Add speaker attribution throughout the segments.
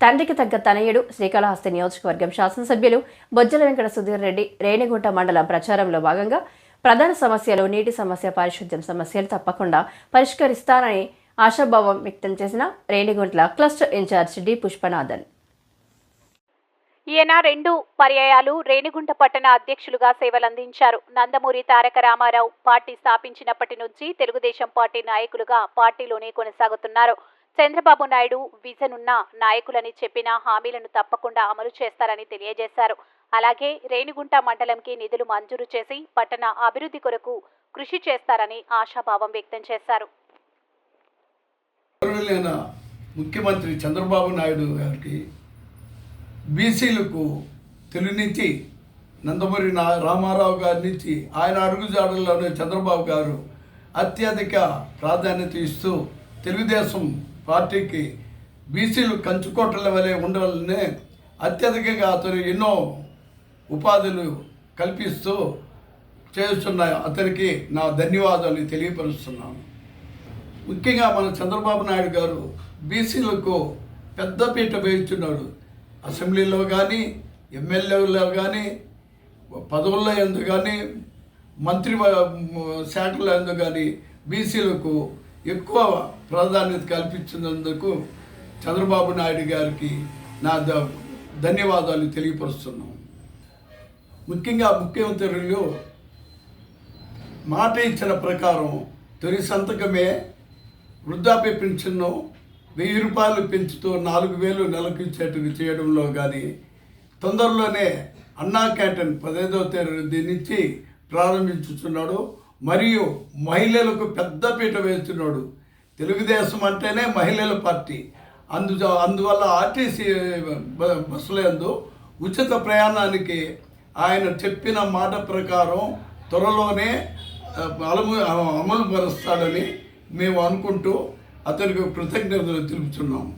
Speaker 1: తండ్రికి తగ్గ తనయుడు శ్రీకాళహస్తి నియోజకవర్గం శాసనసభ్యులు బొజ్జల వెంకట సుధీర్ రెడ్డి రేణిగుంట మండలం ప్రచారంలో భాగంగా ప్రధాన సమస్యలు నీటి సమస్య పారిశుద్ధ్యం సమస్యలు తప్పకుండా పరిష్కరిస్తారని ఆశాభావం వ్యక్తం చేసిన Reniguntla cluster in charge D Pushpanathan.
Speaker 2: ఈయన రెండు పర్యాయాలు రేణిగుంట పట్టణ అధ్యక్షులుగా సేవలందించారు. నందమూరి తారక రామారావు పార్టీ స్థాపించినప్పటి నుంచి తెలుగుదేశం పార్టీ నాయకులుగా పార్టీలోనే కొనసాగుతున్నారు. చంద్రబాబు నాయుడు విజన్ ఉన్న నాయకులని చెప్పిన హామీలను తప్పకుండా అమలు చేస్తారని తెలియజేశారు. అలాగే రేణిగుంట మండలంకి నిధులు మంజూరు చేసి పట్టణ అభివృద్ధి కొరకు కృషి చేస్తారని ఆశాభావం వ్యక్తం చేశారు.
Speaker 3: ముఖ్యమంత్రి చంద్రబాబు నాయుడు గారికి బీసీలకు తెలుగు నుంచి నందమూరి నా రామారావు గారి నుంచి ఆయన అడుగుజాడల్లోనే చంద్రబాబు గారు అత్యధిక ప్రాధాన్యత ఇస్తూ తెలుగుదేశం పార్టీకి బీసీలు కంచుకోటల వలె ఉండాలనే అత్యధికంగా అతను ఎన్నో ఉపాధులు కల్పిస్తూ చేస్తున్న అతనికి నా ధన్యవాదాలు తెలియపరుస్తున్నాను. ముఖ్యంగా మన చంద్రబాబు నాయుడు గారు బీసీలకు పెద్దపీట వేస్తున్నాడు అసెంబ్లీలో కానీ ఎమ్మెల్యేలో కానీ పదవుల్లో ఎందు కానీ మంత్రి శాఖల ఎందు కానీ బీసీలకు ఎక్కువ ప్రాధాన్యత కల్పించినందుకు చంద్రబాబు నాయుడు గారికి నా ద ధన్యవాదాలు తెలియపరుస్తున్నాం ముఖ్యంగా ముఖ్యమంత్రులు మాట ఇచ్చిన ప్రకారం తొలి సంతకమే వృద్ధాప్య పెన్షన్ను వెయ్యి రూపాయలు పెంచుతూ నాలుగు వేలు నెలకు ఇచ్చేటట్టు చేయడంలో కానీ తొందరలోనే అన్నా క్యాటన్ పదహైదవ తేదీ నుంచి ప్రారంభించుతున్నాడు మరియు మహిళలకు పెద్దపీట వేస్తున్నాడు. తెలుగుదేశం అంటేనే మహిళల పార్టీ. అందు అందువల్ల ఆర్టీసీ బస్సులందు ఉచిత ప్రయాణానికి ఆయన చెప్పిన మాట ప్రకారం త్వరలోనే అలము అమలు పరుస్తాడని మేము అనుకుంటూ అతనికి కృతజ్ఞతలు తెలుపుతున్నాము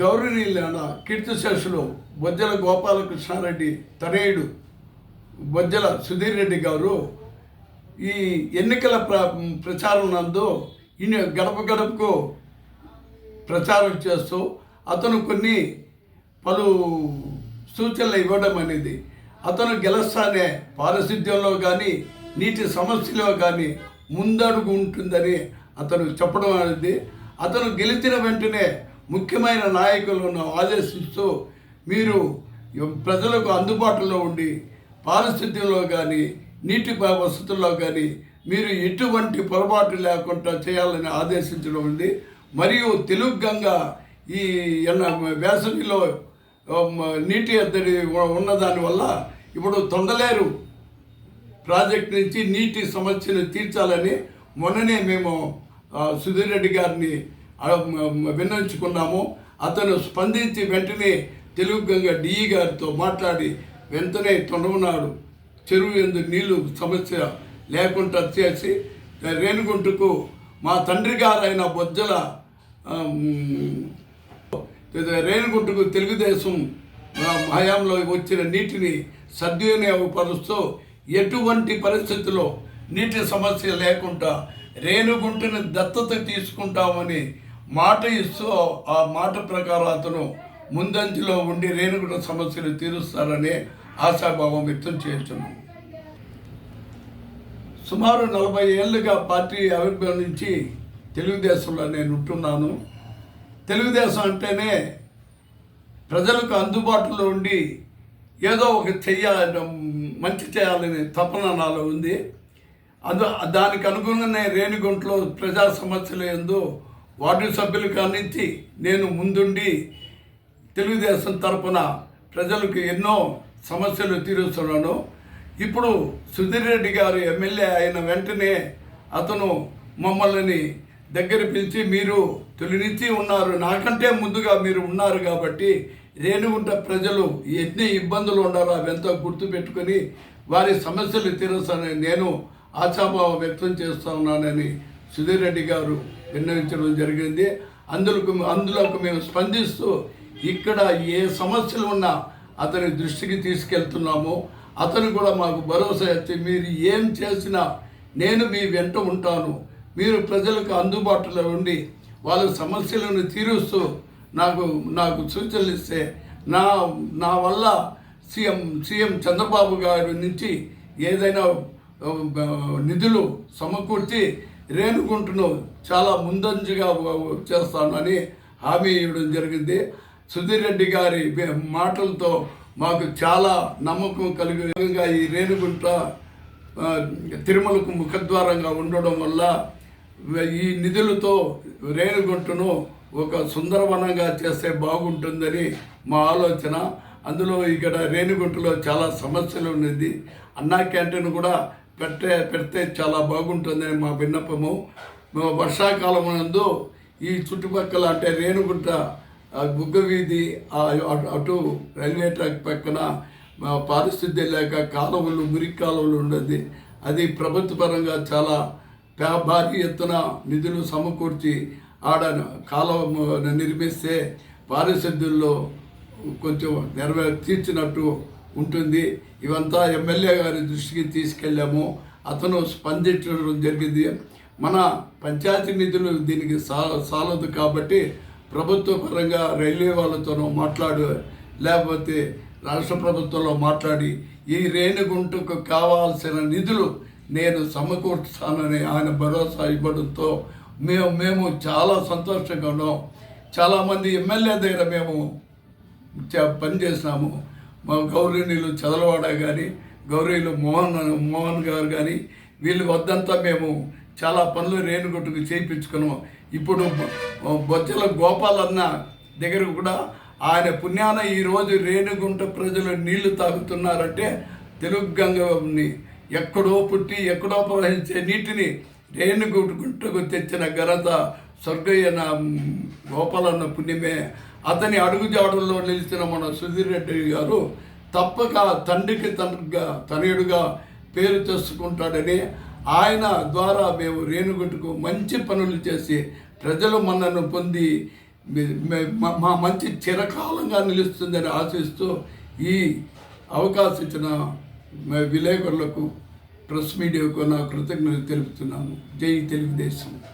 Speaker 3: గౌరవనీయులైన కీర్తిశేషులు బొజ్జల గోపాలకృష్ణారెడ్డి తనయుడు బొజ్జల సుధీర్ రెడ్డి గారు ఈ ఎన్నికల ప్ర ప్రచారం నందు ఇన్ని గడప గడపకు ప్రచారం చేస్తూ అతను కొన్ని పలు సూచనలు ఇవ్వడం అనేది అతను గెలుస్తానే పారిశుద్ధ్యంలో కానీ నీటి సమస్యలో కానీ ముందడుగు ఉంటుందని అతను చెప్పడం అనేది అతను గెలిచిన వెంటనే ముఖ్యమైన నాయకులను ఆదేశిస్తూ మీరు ప్రజలకు అందుబాటులో ఉండి పారిశుద్ధ్యంలో కానీ నీటి వసతుల్లో కానీ మీరు ఎటువంటి పొరపాటు లేకుండా చేయాలని ఆదేశించడం ఉంది. మరియు తెలుగు గంగ ఈ ఎన్న వేసవిలో నీటి ఎద్దడి ఉన్నదానివల్ల ఇప్పుడు తొందలేరు ప్రాజెక్ట్ నుంచి నీటి సమస్యను తీర్చాలని మొన్ననే మేము సుధీర్ రెడ్డి గారిని విన్నవించుకున్నాము. అతను స్పందించి వెంటనే తెలుగు గంగ డిఈ గారితో మాట్లాడి వెంటనే తొండమనాడు చెరువు ఎందు నీళ్ళు సమస్య లేకుండా చేసి రేణుగుంటకు మా తండ్రి గారైన బొజ్జల ఆ, రేణుగుంటకు తెలుగుదేశం ఆ, హయాంలో వచ్చిన నీటిని సద్వినియోగపరుస్తూ ఎటువంటి పరిస్థితుల్లో నీటి సమస్య లేకుండా రేణుగుంటని దత్తత తీసుకుంటామని మాట ఇస్తూ ఆ మాట ప్రకారం అతను ముందంజలో ఉండి రేణుగుంట సమస్యలు తీరుస్తారని ఆశాభావం వ్యక్తం చేస్తున్నాం. సుమారు నలభై ఏళ్ళుగా పార్టీ ఆవిర్భవించి తెలుగుదేశంలో నేను ఉంటున్నాను. తెలుగుదేశం అంటేనే ప్రజలకు అందుబాటులో ఉండి ఏదో ఒక చెయ్యాలని మంచి చేయాలని తపన నాలో ఉంది. అందు దానికి అనుగుణంగానే రేణిగుంటలో ప్రజా సమస్యలు ఎందు వార్డు సభ్యులు కానించి నేను ముందుండి తెలుగుదేశం తరపున ప్రజలకు ఎన్నో సమస్యలు తీరుస్తున్నాను. ఇప్పుడు సుధీర్ రెడ్డి గారు ఎమ్మెల్యే అయిన వెంటనే అతను మమ్మల్ని దగ్గర పిలిచి మీరు తొలి నుంచి ఉన్నారు నాకంటే ముందుగా మీరు ఉన్నారు కాబట్టి రేణుగుంట ప్రజలు ఎన్ని ఇబ్బందులు ఉండాలో అవంతా గుర్తుపెట్టుకొని వారి సమస్యలు తీరుస్తానని నేను ఆశాభావం వ్యక్తం చేస్తా ఉన్నానని సుధీర్ రెడ్డి గారు విన్నవించడం జరిగింది. అందులోకి అందులోకి మేము స్పందిస్తూ ఇక్కడ ఏ సమస్యలు ఉన్నా అతని దృష్టికి తీసుకెళ్తున్నాము. అతను కూడా మాకు భరోసా ఇచ్చి మీరు ఏం చేసినా నేను మీ వెంట ఉంటాను. మీరు ప్రజలకు అందుబాటులో ఉండి వాళ్ళ సమస్యలను తీరుస్తూ నాకు నాకు సూచనలు ఇస్తే నా నా వల్ల సీఎం సీఎం చంద్రబాబు గారి నుంచి ఏదైనా నిధులు సమకూర్చి రేణుగుంటను చాలా ముందంజగా చేస్తానని హామీ ఇవ్వడం జరిగింది. సుధీర్ రెడ్డి గారి మాటలతో మాకు చాలా నమ్మకం కలిగే విధంగా ఈ రేణుగుంట తిరుమలకు ముఖద్వారంగా ఉండడం వల్ల ఈ నిధులతో రేణుగుంటను ఒక సుందరవనంగా చేస్తే బాగుంటుందని మా ఆలోచన. అందులో ఇక్కడ రేణుగుంటలో చాలా సమస్యలు ఉన్నది. అన్నా క్యాంటీన్ కూడా పెట్టే పెడితే చాలా బాగుంటుందని మా విన్నపము. వర్షాకాలం నందు ఈ చుట్టుపక్కల అంటే రేణుగుంట గుగ్గ వీధి అటు- అటు రైల్వే ట్రాక్ పక్కన పారిశుద్ధ్యం లేక కాలువలు మురికి కాలువలు ఉండేది. అది ప్రభుత్వపరంగా చాలా భారీ ఎత్తున నిధులు సమకూర్చి ఆడ కాలువ నిర్మిస్తే పారిశుద్ధ్యంలో కొంచెం నెరవే తీర్చినట్టు ఉంటుంది. ఇవంతా ఎమ్మెల్యే గారి దృష్టికి తీసుకెళ్ళాము. అతను స్పందించడం జరిగింది. మన పంచాయతీ నిధులు దీనికి సా సాలదు కాబట్టి ప్రభుత్వ పరంగా రైల్వే వాళ్ళతోనూ మాట్లాడు లేకపోతే రాష్ట్ర ప్రభుత్వంలో మాట్లాడి ఈ రేణుగుంటకు కావాల్సిన నిధులు నేను సమకూర్చుతానని ఆయన భరోసా ఇవ్వడంతో మేము మేము చాలా సంతోషంగా ఉన్నాం. చాలామంది ఎమ్మెల్యే దగ్గర మేము పనిచేసినాము మా గౌరీనీలు చదలవాడ కానీ గౌరీలు మోహన్ మోహన్ గారు కానీ వీళ్ళు వద్దంతా మేము చాలా పనులు రేణుగుట్టుకు చేయించుకున్నాం. ఇప్పుడు బొచ్చల గోపాలన్న దగ్గర కూడా ఆయన పుణ్యాన ఈరోజు రేణుగుంట ప్రజలు నీళ్ళు తాగుతున్నారంటే తెలుగు గంగని ఎక్కడో పుట్టి ఎక్కడో ప్రవహించే నీటిని రేణుగుంటకు తెచ్చిన ఘనత స్వర్గయ్య గోపాలన్న పుణ్యమే. అతని అడుగుజాడల్లో నిలిచిన మన సుధీర్ రెడ్డి గారు తప్పక తండ్రికి తండ్రిగా తనయుడుగా పేరు తెచ్చుకుంటాడని ఆయన ద్వారా మేము రేణుగుంటకు మంచి పనులు చేసి ప్రజలు మనను పొంది మా- మా మంచి చిరకాలంగా నిలుస్తుందని ఆశిస్తూ ఈ అవకాశం ఇచ్చిన విలేకరులకు ప్రెస్ మీడియాకు నా కృతజ్ఞతలు తెలుపుతున్నాను. జై తెలుగుదేశం.